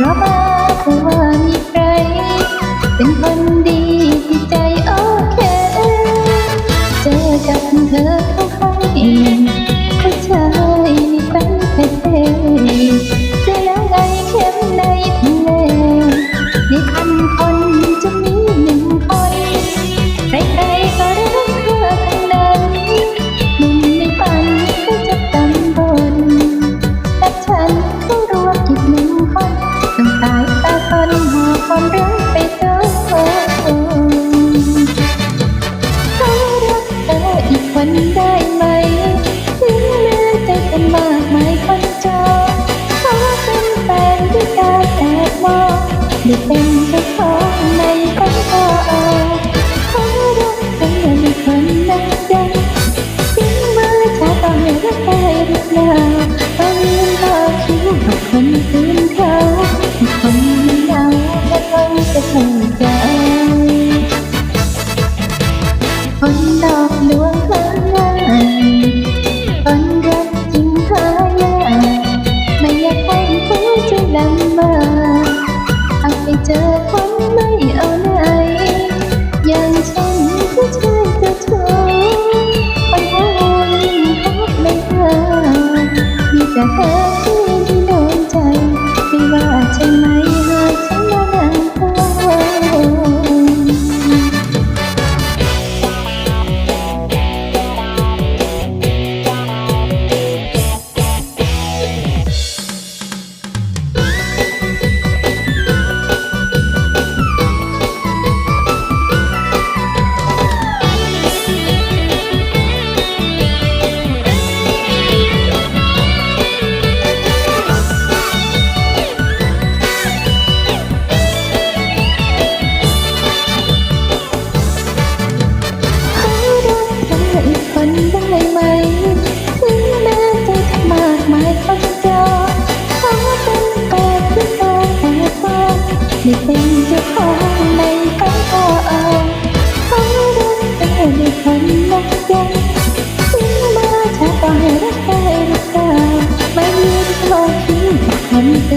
เพราะมาเพราะว่ามีใคร เป็นคนดีที่ใจโอเค เจอกับเธอเข้าไป คนได้ไหมถึงแม้ใจกันมากมายคนจองขอเป็นแฟนด้วยการแอบมองได้เป็น home.